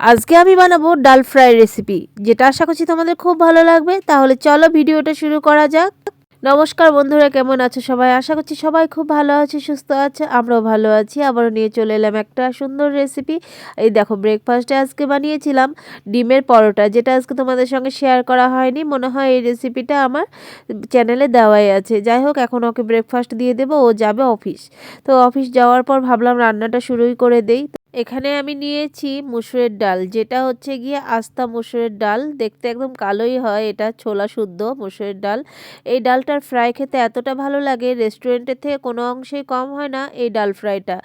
আজকে আমি বানাবো ডাল ফ্রাই রেসিপি যেটা আশা করছি তোমাদের খুব ভালো লাগবে। তাহলে চলো ভিডিওটা শুরু করা যাক। নমস্কার বন্ধুরা, কেমন আছো সবাই? আশা করছি সবাই খুব ভালো আছে, সুস্থ আছে, আমরাও ভালো আছি। আবারও নিয়ে চলে এলাম একটা সুন্দর রেসিপি এই দেখো ব্রেকফাস্টে আজকে বানিয়েছিলাম ডিমের পরোটা, যেটা আজকে তোমাদের সঙ্গে শেয়ার করা হয়নি। মনে হয় এই রেসিপিটা আমার চ্যানেলে দেওয়াই আছে। যাই হোক, এখন ওকে ব্রেকফাস্ট দিয়ে দেবো। ও যাবে অফিস তো অফিস যাওয়ার পর ভাবলাম রান্নাটা শুরুই করে দেই। এখানে আমি নিয়েছি মুসুরের ডাল, যেটা হচ্ছে গিয়ে আস্তা মুসুরের ডাল। দেখতে একদম কালোই হয়, এটা ছোলা শুদ্ধ মুসুরের ডাল। এই ডালটার ফ্রাই খেতে এতটা ভালো লাগে রেস্টুরেন্টের থেকে কোনো অংশেই কম হয় না এই ডাল ফ্রাইটা।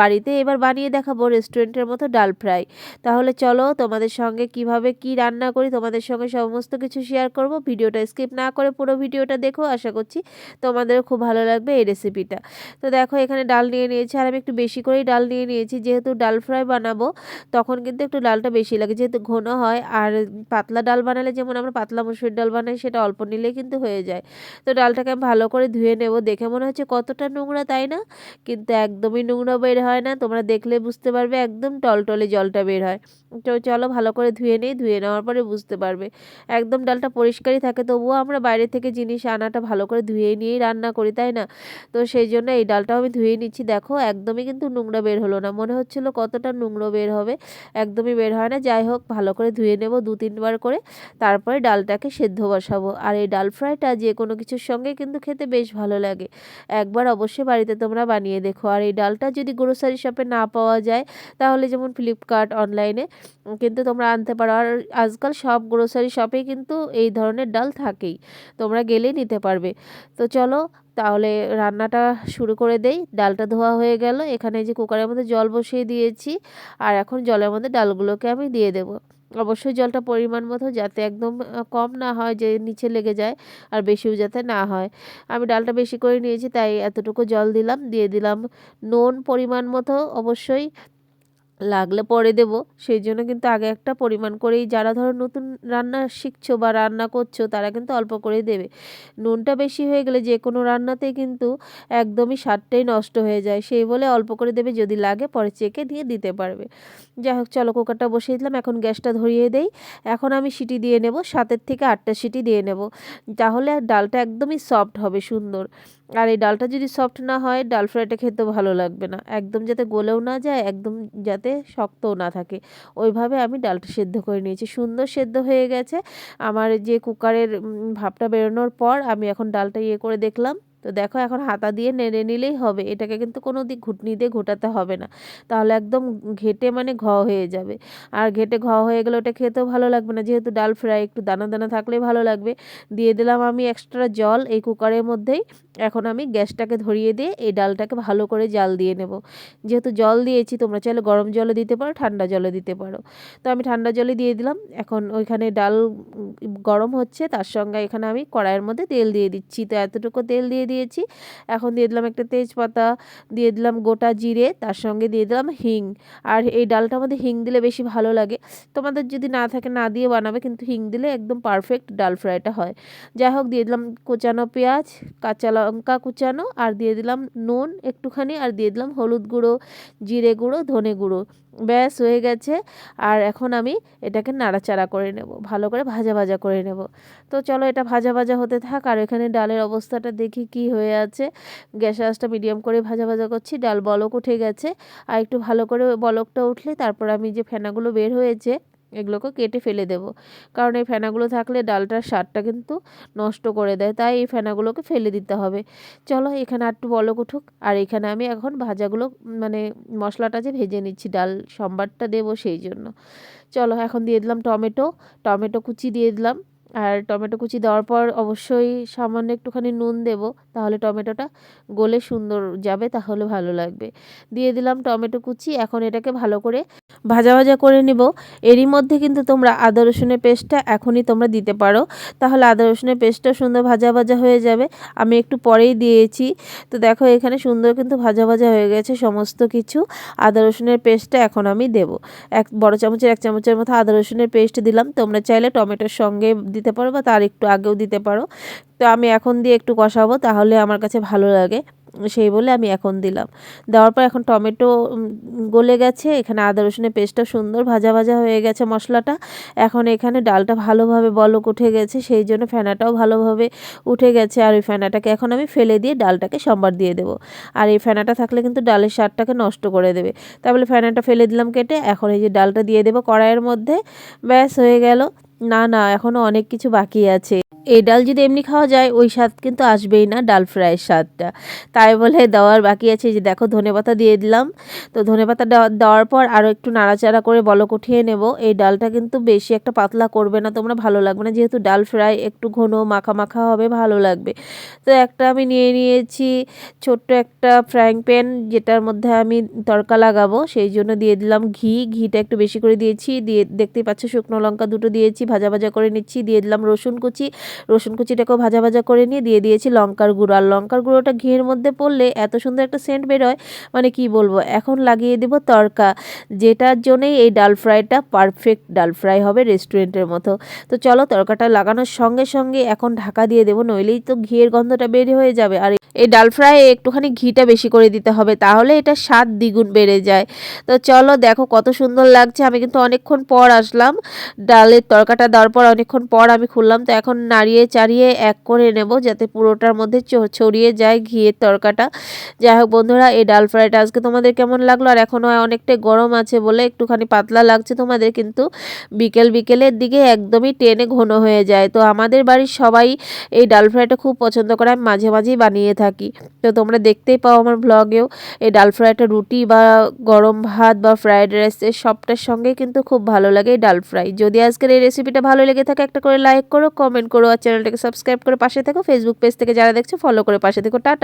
বাড়িতে এবার বানিয়ে দেখাবো রেস্টুরেন্টের মতো ডাল ফ্রাই। তাহলে চলো তোমাদের সঙ্গে কীভাবে কি রান্না করি, তোমাদের সঙ্গে সমস্ত কিছু শেয়ার করব। ভিডিওটা স্কিপ না করে পুরো ভিডিওটা দেখো, আশা করছি তোমাদেরও খুব ভালো লাগবে এই রেসিপিটা। তো দেখো এখানে ডাল নিয়ে নিয়েছি, আর আমি একটু বেশি করেই ডাল নিয়ে নিয়েছি, যেহেতু ডাল ডাল ফ্রাই বানাবো, তখন কিন্তু একটু ডালটা বেশি লাগে। যেহেতু ঘন হয়, আর পাতলা ডাল বানালে যেমন আমরা পাতলা মসুর ডাল বানাই, সেটা অল্প নিলেই কিন্তু হয়ে যায়। তো ডালটাকে আমি ভালো করে ধুয়ে নেব। দেখে মনে হচ্ছে কতটা নোংরা, তাই না? কিন্তু একদমই নোংরা বের হয় না। তোমরা দেখলে বুঝতে পারবে, একদম টলটলে জলটা বের হয়। তো চলো ভালো করে ধুয়ে নিই, ধুয়ে নেওয়ার পরে বুঝতে পারবে। একদম ডালটা পরিষ্কারই থাকে, তবুও আমরা বাইরে থেকে জিনিস আনাটা ভালো করে ধুয়ে নিয়েই রান্না করি, তাই না? তো সেই জন্য এই ডালটাও আমি ধুয়ে নিচ্ছি। দেখো, একদমই কিন্তু নোংরা বের হলো না। মনে হচ্ছিল কতটা নোংরো বের হবে একদমই বের হয় না। যাই হোক, ভালো করে ধুয়ে নেব দু তিনবার করে, তারপরে ডালটাকে সেদ্ধ বসাবো। আর এই ডাল ফ্রাইটা যে কোনো কিছুর সঙ্গে কিন্তু খেতে বেশ ভালো লাগে। একবার অবশ্যই বাড়িতে তোমরা বানিয়ে দেখো। আর এই ডালটা যদি গ্রোসারি শপে না পাওয়া যায়, তাহলে যেমন ফ্লিপকার্ট অনলাইনে কিন্তু তোমরা আনতে পারো। আর আজকাল সব গ্রোসারি শপেই কিন্তু এই ধরনের ডাল থাকেই, তোমরা গেলেই নিতে পারবে। তো চলো তাহলে রান্নাটা শুরু করে দেই। ডালটা ধোয়া হয়ে গেল। এখানে যে কুকারের মধ্যে জল বসিয়ে দিয়েছি। আর এখন জলের মধ্যে ডালগুলোকে আমি দিয়ে দেব। অবশ্যই জলটা পরিমাণ মতো যাতে একদম কম না হয়, যে নিচে লেগে যায়, আর বেশিও যাতে না হয়। আমি ডালটা বেশি করে নিয়েছি, তাই এতটুকু জল দিলাম। দিয়ে দিলাম নুন পরিমাণ মতো। অবশ্যই লাগলে পরে দেব। সেই জন্য কিন্তু আগে একটা পরিমাণ করেই যারা ধরো নতুন রান্না শিখছো বা রান্না করছ, তারা কিন্তু অল্প করেই দেবে। নুনটা বেশি হয়ে গেলে যে কোনো রান্নাতেই কিন্তু একদমই স্বাদটাই নষ্ট হয়ে যায়। সেই বলে অল্প করে দেবে, যদি লাগে পরে চেকে দিয়ে দিতে পারবে। যাই হোক, চলো কুকারটা বসিয়ে দিলাম। এখন গ্যাসটা ধরিয়ে দেই। এখন আমি সিটি দিয়ে নেব, সাতের থেকে আটটা সিটি দিয়ে নেব। তাহলে ডালটা একদমই সফট হবে সুন্দর। আর এই ডালটা যদি সফট না হয়, ডাল ফ্রাইটা খেতেও ভালো লাগবে না। একদম যাতে গলেও না যায়, একদম যাতে শক্তও না থাকে। ওইভাবে আমি ডালটা সেদ্ধ করে নিয়েছি। সুন্দর সেদ্ধ হয়ে গেছে। আমার যে কুকারের ভাপটা বেরোনোর পর আমি এখন ডালটা ইয়ে করে দেখলাম। তো দেখো এখন হাতা দিয়ে নেড়ে নিলেই হবে। এটাকে কিন্তু কোনো দিক ঘুটনি দিয়ে ঘোটাতে হবে না। তাহলে একদম ঘেটে মানে ঘ হয়ে যাবে। আর ঘেটে ঘ হয়ে গেলে ওটা খেতেও ভালো লাগবে না। যেহেতু ডাল ফ্রাই, একটু দানা দানা থাকলেই ভালো লাগবে। দিয়ে দিলাম আমি এক্সট্রা জল এই কুকারের মধ্যেই। এখন আমি গ্যাসটাকে ধরিয়ে দিয়ে এই ডালটাকে ভালো করে জাল দিয়ে নেব। যেহেতু জল দিয়েছি, তোমরা চাইলে গরম জলে দিতে পারো, ঠান্ডা জলে দিতে পারো। তো আমি ঠান্ডা জলে দিয়ে দিলাম। এখন ওইখানে ডাল গরম হচ্ছে, তার সঙ্গে এখানে আমি কড়াইয়ের মধ্যে তেল দিয়ে দিচ্ছি। তো এতটুকু তেল দিয়ে দিয়েছি। এখন দিয়ে দিলাম একটা তেজপাতা, দিয়ে দিলাম গোটা জিরে, তার সঙ্গে দিয়ে দিলাম হিং। আর এই ডালটা মধ্যে হিং দিলে বেশি ভালো লাগে। তোমাদের যদি না থাকে না দিয়ে বানাবে, কিন্তু হিং দিলে একদম পারফেক্ট ডাল ফ্রাইটা হয়। যাই হোক, দিয়ে দিলাম কোচানো পেঁয়াজ, কাঁচা লঙ্কা কুচানো, আর দিয়ে দিলাম নুন একটুখানি, আর দিয়ে দিলাম হলুদ গুঁড়ো, জিরে গুঁড়ো, ধনে গুঁড়ো। ব্যাস, হয়ে গেছে। আর এখন আমি এটাকে নাড়াচাড়া করে নেব, ভালো করে ভাজা ভাজা করে নেব। তো চলো, এটা ভাজা ভাজা হতে থাক, আর এখানে ডালের অবস্থাটা দেখি কি হয়ে আছে। গ্যাস আঁচটা মিডিয়াম করে ভাজা ভাজা করছি, ডাল বলক উঠে গেছে। আর একটু ভালো করে বলকটা উঠলে তারপর আমি যে ফেনাগুলো বের হয়েছে, এগুলোকে কেটে ফেলে দেব। কারণ এই ফেনাগুলো থাকলে ডালটার স্বাদটা কিন্তু নষ্ট করে দেয়, তাই এই ফেনাগুলোকে ফেলে দিতে হবে। চলো এখানে একটু বলক উঠুক। আর এখানে আমি এখন ভাজাগুলো মানে মশলাটা যে ভেজে নিচ্ছি, ডাল সম্বারটা দেবো সেই জন্য। চলো এখন দিয়ে দিলাম টমেটো। টমেটো কুচি দিয়ে দিলাম। আর টমেটো কুচি দেওয়ার পর অবশ্যই সামান্য একটুখানি নুন দেব, তাহলে টমেটোটা গলে সুন্দর যাবে, তাহলে ভালো লাগবে। দিয়ে দিলাম টমেটো কুচি, এখন এটাকে ভালো করে ভাজা ভাজা করে নেব। এরই মধ্যে কিন্তু তোমরা আদা রসুনের পেস্টটা এখনই তোমরা দিতে পারো। তাহলে আদা রসুনের পেস্টটা সুন্দর ভাজা ভাজা হয়ে যাবে। আমি একটু পরেই দিয়েছি। তো দেখো এখানে সুন্দর কিন্তু ভাজা ভাজা হয়ে গেছে সমস্ত কিছু। আদা রসুনের পেস্টটা এখন আমি দেব। এক বড় চামচের, এক চামচের মতো আদা রসুনের পেস্ট দিলাম। তোমরা চাইলে টমেটোর সঙ্গে দিতে পারো বা তার একটু আগেও দিতে পারো। তো আমি এখন দিয়ে একটু কষাবো, তাহলে আমার কাছে ভালো লাগে। সেই বলে আমি এখন দিলাম। দেওয়ার পর এখন টমেটো গলে গেছে। এখানে আদা রসুনের পেস্টটা সুন্দর ভাজা ভাজা হয়ে গেছে মশলাটা। এখন এখানে ডালটা ভালোভাবে বলক উঠে গেছে, সেই জন্য ফেনাটাও ভালোভাবে উঠে গেছে। আর ওই ফেনাটাকে এখন আমি ফেলে দিয়ে ডালটাকে সম্বার দিয়ে দেবো। আর এই ফেনাটা থাকলে কিন্তু ডালের স্বাদটাকে নষ্ট করে দেবে। তাহলে ফেনাটা ফেলে দিলাম কেটে, এখন এই যে ডালটা দিয়ে দেবো কড়াইয়ের মধ্যে। ব্যাস, হয়ে গেল। না না এখনও অনেক কিছু বাকি আছে। এই ডাল যদি এমনি খাওয়া যায়, ওই স্বাদ কিন্তু আসবেই না ডাল ফ্রাইয়ের স্বাদটা। তাই বলে দেওয়ার বাকি আছে যে, দেখো ধনেপাতা দিয়ে দিলাম। তো ধনেপাতা দেওয়া- দেওয়ার পর আরও একটু নাড়াচাড়া করে বলক উঠিয়ে নেব। এই ডালটা কিন্তু বেশি একটা পাতলা করবে না, তোমরা ভালো লাগবে না। যেহেতু ডাল ফ্রাই একটু ঘন, মাখা মাখা হবে, ভালো লাগবে। তো একটা আমি নিয়ে নিয়েছি ছোট্ট একটা ফ্রাইং প্যান, যেটার মধ্যে আমি তড়কা লাগাবো। সেই জন্য দিয়ে দিলাম ঘি। ঘিটা একটু বেশি করে দিয়েছি। দিয়ে, দেখতেই পাচ্ছ শুকনো লঙ্কা দুটো দিয়েছি, ভাজা ভাজা করে নিচ্ছি। দিয়ে দিলাম রসুন কুচি। রসুন কুচিটাকেও ভাজা ভাজা করে নিয়ে দিয়ে দিয়েছি লঙ্কার গুঁড়ো। আর লঙ্কার গুঁড়োটা ঘিয়ের মধ্যে পড়লে এত সুন্দর একটা সেন্ট বেরোয় মানে কি বলব, এখন লাগিয়ে দেব তরকা, যেটার জন্যই এই ডাল ফ্রাইটা পারফেক্ট ডাল ফ্রাই হবে রেস্টুরেন্টের মতো। তো চলো তরকাটা লাগানোর সঙ্গে সঙ্গে এখন ঢাকা দিয়ে দেবো, নইলেই তো ঘিয়ের গন্ধটা বের হয়ে যাবে। আর এই ডাল ফ্রাই একটুখানি ঘিটা বেশি করে দিতে হবে, তাহলে এটা স্বাদ দ্বিগুণ বেড়ে যায়। তো চলো দেখো কত সুন্দর লাগছে, আমি কিন্তু অনেকক্ষণ পর আসলাম। ডালের তরকাটা দেওয়ার পর অনেকক্ষণ পর আমি খুললাম, তো এখন নাড়িয়ে চাড়িয়ে এক করে নেব যাতে পুরোটার মধ্যে ছড়িয়ে যায় ঘিয়ের তরকাটা। যাই হোক বন্ধুরা, এই ডাল ফ্রাইটা আজকে তোমাদের কেমন লাগল? আর এখনও অনেকটাই গরম আছে বলে একটুখানি পাতলা লাগছে তোমাদের, কিন্তু বিকেল বিকেলের দিকে একদমই টেনে ঘন হয়ে যায়। তো আমাদের বাড়ির সবাই এই ডাল ফ্রাইটা খুব পছন্দ করে, আমি মাঝে মাঝেই বানিয়ে থাকি। তো তোমরা দেখতেই পাও আমার ব্লগেও এই ডাল ফ্রাইটা রুটি বা গরম ভাত বা ফ্রায়েড রাইস রাইসের সবটার সঙ্গে কিন্তু খুব ভালো লাগে এই ডাল ফ্রাই। যদি আজকের এই রেসিপিটা ভালো লেগে থাকে, একটা করে লাইক করো কমেন্ট করো আর চ্যানেলটাকে সাবস্ক্রাইব করে পাশে থেকো। ফেসবুক পেজ থেকে যারা দেখছ ফলো করে পাশে থেকো। টাটা।